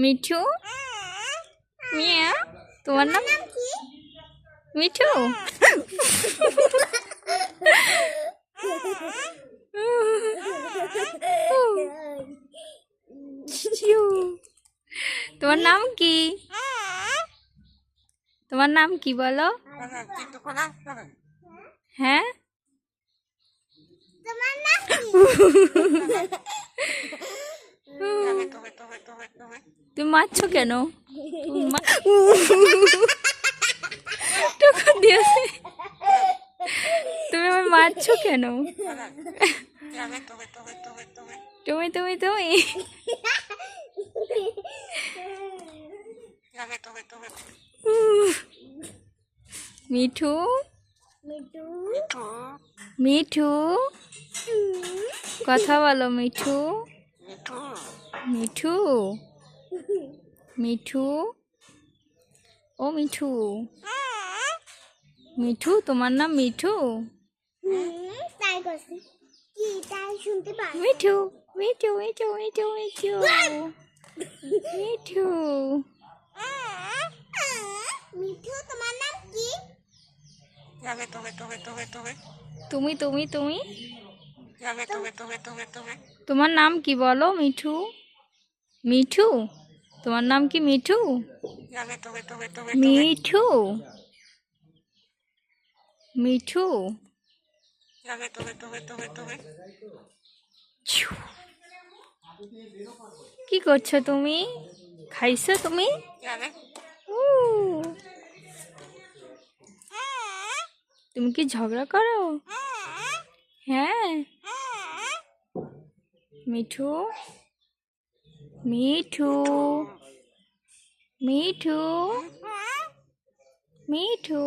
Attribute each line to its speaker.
Speaker 1: মিঠু? মিয়া তোমার নাম? মিঠু? তোমার নাম কি? তোমার নাম কি বলো? হ্যাঁ? তুমি মারছো কেন? তুমি আমার মারছো কেন? তুমি তুমি তুমি। মিঠু?
Speaker 2: মিঠু?
Speaker 1: মিঠু? কথা বলো মিঠু। মিঠু? মিঠু ও মিঠু মিঠু তোমার নাম মিঠু মিঠু মিঠু মিঠু মিঠু মিঠু মিঠু
Speaker 2: মিঠু তোমার নাম কি
Speaker 1: তুমি তুমি তুমি? তোমার নাম কি বলো? মিঠু মিঠু তোমার নাম কি মিঠু? মিঠু? মিঠু। কি করছ তুমি? খাইছো তুমি। তুমি কি ঝগড়া করো? হ্যাঁ। মিঠু? মিঠু মিঠু মিঠু